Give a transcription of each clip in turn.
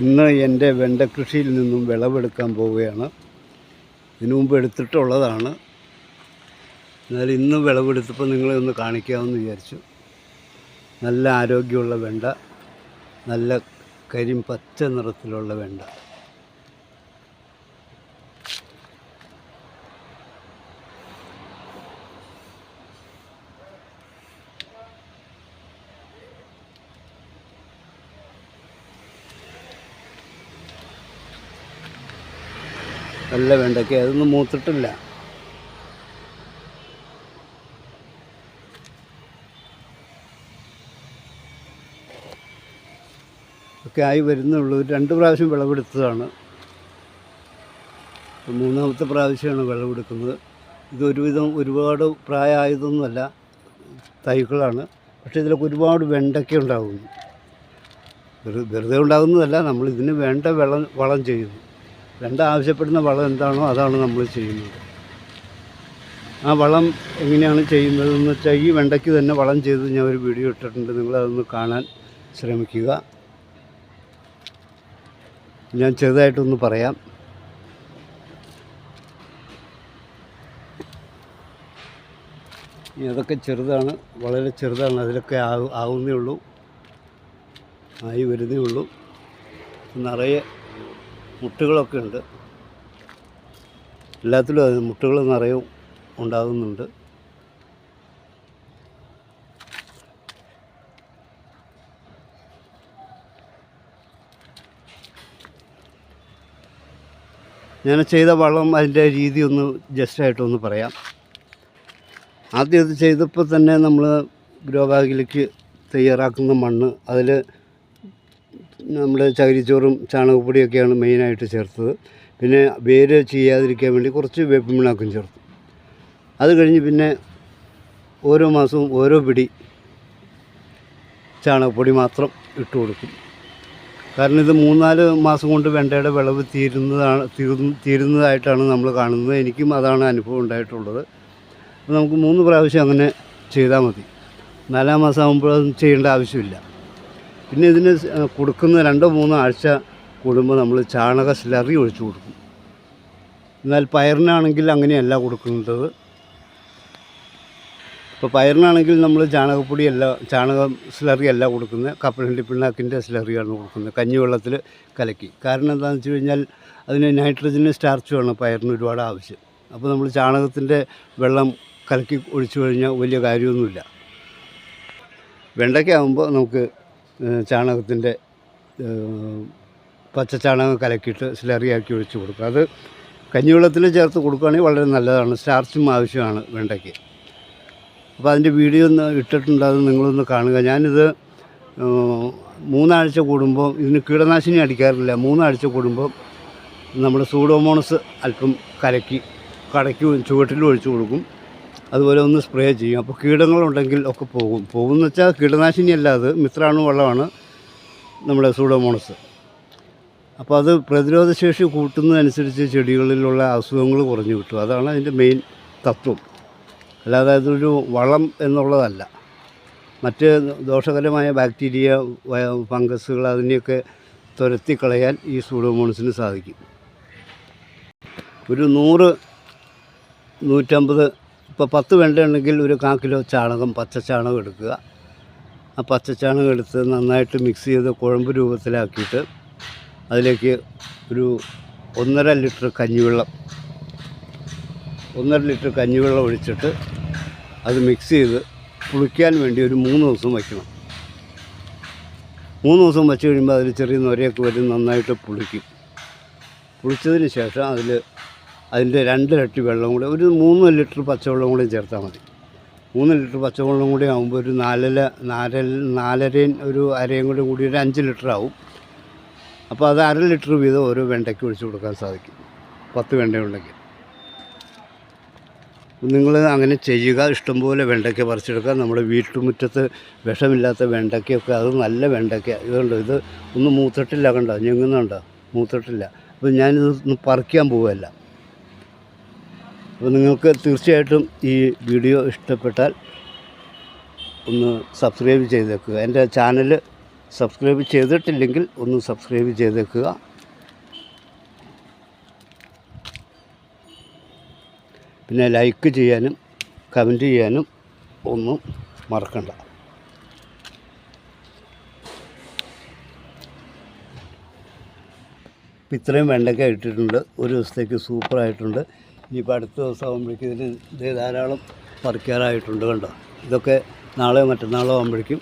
ഇന്ന് എന്റെ വെണ്ട കൃഷിയിൽ നിന്നും വിളവെടുക്കാൻ പോവുകയാണ്. ഇതിനു മുമ്പ് എടുത്തിട്ടുള്ളതാണ്. എന്നാൽ ഇന്ന് വിളവെടുത്തപ്പോൾ നിങ്ങളെ ഒന്ന് കാണിക്കാമെന്ന് വിചാരിച്ചു. നല്ല ആരോഗ്യമുള്ള വെണ്ട നല്ല കരിം പച്ച നിറത്തിലുള്ള വെണ്ട. നല്ല വെണ്ടയ്ക്ക അതൊന്നും മൂത്തിട്ടില്ല. ഒക്കെ ആയി വരുന്നുള്ളൂ. രണ്ട് പ്രാവശ്യം വിളവെടുത്തതാണ്. മൂന്നാമത്തെ പ്രാവശ്യമാണ് വിളവെടുക്കുന്നത്. ഇതൊരുവിധം ഒരുപാട് പ്രായമായതൊന്നുമല്ല തൈകളാണ്. പക്ഷേ ഇതിലൊക്കെ ഒരുപാട് വെണ്ടയ്ക്ക ഉണ്ടാകുന്നു. വെറു- വെറുതെ ഉണ്ടാകുന്നതല്ല നമ്മൾ ഇതിന് വേണ്ട വളം വളം ചെയ്യുന്നു. വെണ്ട ആവശ്യപ്പെടുന്ന വളം എന്താണോ അതാണ് നമ്മൾ ചെയ്യുന്നത്. ആ വളം എങ്ങനെയാണ് ചെയ്യുന്നതെന്ന് വെച്ചാൽ ഈ വെണ്ടയ്ക്ക് തന്നെ വളം ചെയ്ത് ഞാൻ ഒരു വീഡിയോ ഇട്ടിട്ടുണ്ട്. നിങ്ങളതൊന്ന് കാണാൻ ശ്രമിക്കുക. ഞാൻ ചെറുതായിട്ടൊന്ന് പറയാം. അതൊക്കെ ചെറുതാണ് വളരെ ചെറുതാണ്. അതിലൊക്കെ ആവു ആവുന്നേ ഉള്ളൂ. ആയി വരുന്നേ ഉള്ളൂ. നിറയെ മുട്ടുകളൊക്കെ ഉണ്ട്. എല്ലാത്തിലും അത് മുട്ടുകൾ നിറയും ഉണ്ടാകുന്നുണ്ട്. ഞാൻ ചെയ്ത വളം അതിന്റെ രീതി ഒന്ന് ജസ്റ്റായിട്ടൊന്ന് പറയാം. ആദ്യം ഇത് ചെയ്തപ്പോൾ തന്നെ നമ്മൾ ഗ്രോ ബാഗിലേക്ക് തയ്യാറാക്കുന്ന മണ്ണ് അതിൽ നമ്മൾ ചകിരിച്ചോറും ചാണകപ്പൊടിയൊക്കെയാണ് മെയിനായിട്ട് ചേർത്തത്. പിന്നെ വേര് ചെയ്യാതിരിക്കാൻ വേണ്ടി കുറച്ച് വേപ്പിൻ ചേർത്തു. അത് കഴിഞ്ഞ് പിന്നെ ഓരോ മാസവും ഓരോ പിടി ചാണകപ്പൊടി മാത്രം ഇട്ട് കൊടുക്കും. കാരണം ഇത് മൂന്നാൽ മാസം കൊണ്ട് വെണ്ടയുടെ വിളവ് തീരുന്നതാണ് തീരുന്നതായിട്ടാണ് നമ്മൾ കാണുന്നത്. എനിക്കും അതാണ് അനുഭവം ഉണ്ടായിട്ടുള്ളത്. അപ്പോൾ നമുക്ക് മൂന്ന് പ്രാവശ്യം അങ്ങനെ ചെയ്താൽ മതി. നാലാം മാസം ആകുമ്പോൾ ചെയ്യേണ്ട ആവശ്യമില്ല. പിന്നെ ഇതിന് കൊടുക്കുന്ന രണ്ടോ മൂന്നോ ആഴ്ച കൂടുമ്പോൾ നമ്മൾ ചാണക സ്ലറി ഒഴിച്ചു കൊടുക്കും. എന്നാൽ പയറിനാണെങ്കിൽ അങ്ങനെയല്ല കൊടുക്കുന്നത്. ഇപ്പോൾ പയറിനാണെങ്കിൽ നമ്മൾ ചാണകപ്പൊടി ചാണകപ്പൊടിയല്ല ചാണക സ്ലറി അല്ല കൊടുക്കുന്നത്. കപ്പലണ്ടി പിണ്ണാക്കിന്റെ സ്ലറിയാണ് കൊടുക്കുന്നത്. കഞ്ഞിവെള്ളത്തിൽ കലക്കി. കാരണം എന്താണെന്ന് വെച്ച് കഴിഞ്ഞാൽ അതിന് നൈട്രജന് സ്റ്റാർച്ച് വേണം പയറിന് ഒരുപാട് ആവശ്യം. അപ്പോൾ നമ്മൾ ചാണകത്തിന്റെ വെള്ളം കലക്കി ഒഴിച്ചു കഴിഞ്ഞാൽ വലിയ കാര്യമൊന്നുമില്ല. വെണ്ടയ്ക്കാവുമ്പോൾ നമുക്ക് ചാണകത്തിന്റെ പച്ച ചാണകം കലക്കിയിട്ട് സ്ലറിയാക്കി ഒഴിച്ച് കൊടുക്കുക. അത് കഞ്ഞിവെള്ളത്തിൽ ചേർത്ത് കൊടുക്കുകയാണെങ്കിൽ വളരെ നല്ലതാണ്. സ്റ്റാർച്ചും ആവശ്യമാണ് വെണ്ടയ്ക്ക്. അപ്പോൾ അതിന്റെ വീഡിയോ ഒന്ന് ഇട്ടിട്ടുണ്ട്. അത് നിങ്ങളൊന്ന് കാണുക. ഞാനിത് മൂന്നാഴ്ച കൂടുമ്പോൾ ഇതിന് കീടനാശിനി അടിക്കാറില്ല. മൂന്നാഴ്ച കൂടുമ്പോൾ നമ്മൾ സൂഡോമോണസ് അല്പം കലക്കി കടയ്ക്ക് ചുവട്ടിൽ ഒഴിച്ചു കൊടുക്കും. അതുപോലെ ഒന്ന് സ്പ്രേ ചെയ്യും. അപ്പോൾ കീടങ്ങളുണ്ടെങ്കിൽ ഒക്കെ പോകും. പോകുമെന്ന് വെച്ചാൽ കീടനാശിനി അല്ല അത്. മിത്രാണു വെള്ളമാണ് നമ്മുടെ സൂഡോമോണസ്. അപ്പോൾ അത് പ്രതിരോധശേഷി കൂട്ടുന്നതനുസരിച്ച് ചെടികളിലുള്ള അസുഖങ്ങൾ കുറഞ്ഞു കിട്ടും. അതാണ് അതിന്റെ മെയിൻ തത്വം. അല്ലാതെ അതൊരു വളം എന്നുള്ളതല്ല. മറ്റ് ദോഷകരമായ ബാക്ടീരിയ ഫംഗസുകൾ അതിനെയൊക്കെ തുരത്തി കളയാൻ ഈ സൂഡോമോണസിന് സാധിക്കും. ഒരു നൂറ് നൂറ്റമ്പത് ഇപ്പോൾ പത്ത് വെണ്ടയുണ്ടെങ്കിൽ ഒരു കാ കിലോ ചാണകം പച്ച ചാണകം എടുക്കുക. ആ പച്ച ചാണകം എടുത്ത് നന്നായിട്ട് മിക്സ് ചെയ്ത് കുഴമ്പ് രൂപത്തിലാക്കിയിട്ട് അതിലേക്ക് ഒരു ഒന്നര ലിറ്റർ കഞ്ഞിവെള്ളം ഒന്നര ലിറ്റർ കഞ്ഞിവെള്ളം ഒഴിച്ചിട്ട് അത് മിക്സ് ചെയ്ത് പുളിക്കാൻ വേണ്ടി ഒരു മൂന്ന് ദിവസം വയ്ക്കണം. മൂന്ന് ദിവസം വെച്ച് കഴിയുമ്പോൾ അതിൽ ചെറിയ നൊരയൊക്കെ വരും നന്നായിട്ട് പുളിക്കും. പുളിച്ചതിന് ശേഷം അതിൽ അതിന്റെ രണ്ടിരട്ടി വെള്ളം കൂടി ഒരു മൂന്ന് ലിറ്റർ പച്ചവെള്ളം കൂടി ചേർത്താൽ മതി. മൂന്ന് ലിറ്റർ പച്ചവെള്ളം കൂടി ആകുമ്പോൾ ഒരു നാലര നാലര നാലരയും ഒരു അരയും കൂടി കൂടി ഒരു അഞ്ച് ലിറ്റർ ആവും. അപ്പോൾ അത് അര ലിറ്റർ വീതം ഓരോ വെണ്ടയ്ക്ക് ഒഴിച്ചു കൊടുക്കാൻ സാധിക്കും. പത്ത് വെണ്ടയുണ്ടെങ്കിൽ നിങ്ങൾ അങ്ങനെ ചെയ്യുക. ഇഷ്ടംപോലെ വെണ്ടയ്ക്ക പറിച്ചെടുക്കുക. നമ്മുടെ വീട്ടുമുറ്റത്ത് വിഷമില്ലാത്ത വെണ്ടയ്ക്കൊക്കെ അത് നല്ല വെണ്ടയ്ക്ക. ഇതുണ്ട് ഇത് ഒന്ന് മൂത്തിട്ടില്ല കണ്ടോ? ഞെങ്ങുന്നുണ്ടോ മൂത്തിട്ടില്ല. അപ്പോൾ ഞാനിത് പറിക്കാൻ പോവുകയല്ല. അപ്പോൾ നിങ്ങൾക്ക് തീർച്ചയായിട്ടും ഈ വീഡിയോ ഇഷ്ടപ്പെട്ടാൽ ഒന്ന് സബ്സ്ക്രൈബ് ചെയ്തേക്കുക. എന്റെ ചാനൽ സബ്സ്ക്രൈബ് ചെയ്തിട്ടില്ലെങ്കിൽ ഒന്ന് സബ്സ്ക്രൈബ് ചെയ്തേക്കുക. പിന്നെ ലൈക്ക് ചെയ്യാനും കമന്റ് ചെയ്യാനും ഒന്നും മറക്കണ്ട. ഇത്രയും വെണ്ടയ്ക്ക ഇട്ടിട്ടുണ്ട്. ഒരു ദിവസത്തേക്ക് സൂപ്പറായിട്ടുണ്ട്. ഇനിയിപ്പോൾ അടുത്ത ദിവസം ആകുമ്പോഴേക്കും ഇതിന് ഇത് ധാരാളം പറിക്കാറായിട്ടുണ്ട് കണ്ടോ? ഇതൊക്കെ നാളെ മറ്റന്നാളോ ആകുമ്പോഴേക്കും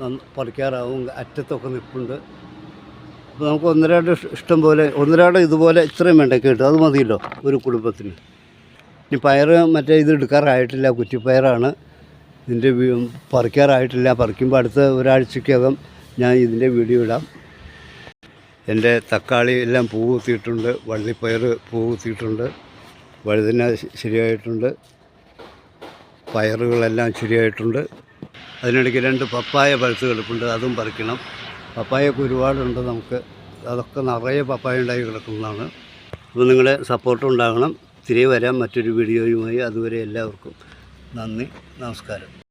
നന്ന് പറിക്കാറാവും. അറ്റത്തൊക്കെ നിൽപ്പുണ്ട് അപ്പോൾ നമുക്ക് ഒന്നരാട് ഇഷ്ടം പോലെ ഒന്നരാട് ഇതുപോലെ ഇത്രയും വേണ്ട കിട്ടും. അത് മതിയല്ലോ ഒരു കുടുംബത്തിന്. ഇനി പയർ മറ്റേ ഇത് എടുക്കാറായിട്ടില്ല. കുറ്റിപ്പയറാണ്. ഇതിന്റെ പറിക്കാറായിട്ടില്ല. പറിക്കുമ്പോൾ അടുത്ത ഒരാഴ്ചക്കകം ഞാൻ ഇതിന്റെ വീഡിയോ ഇടാം. എന്റെ തക്കാളി എല്ലാം പൂ കുത്തിയിട്ടുണ്ട്. വള്ളിപ്പയർ പൂ കുത്തിയിട്ടുണ്ട്. വഴുതന ശരിയായിട്ടുണ്ട്. പയറുകളെല്ലാം ശരിയായിട്ടുണ്ട്. അതിനിടയ്ക്ക് രണ്ട് പപ്പായ പഴുത്ത് കിടപ്പുണ്ട് അതും പറിക്കണം. പപ്പായൊക്കെ ഒരുപാടുണ്ട് നമുക്ക്. അതൊക്കെ നിറയെ പപ്പായ ഉണ്ടായി കിടക്കുന്നതാണ്. അപ്പോൾ നിങ്ങളെ സപ്പോർട്ട് ഉണ്ടാകണം. തിരികെ വരാം. മറ്റൊരു വീഡിയോയുമായി അതുവരെ എല്ലാവർക്കും നന്ദി. നമസ്കാരം.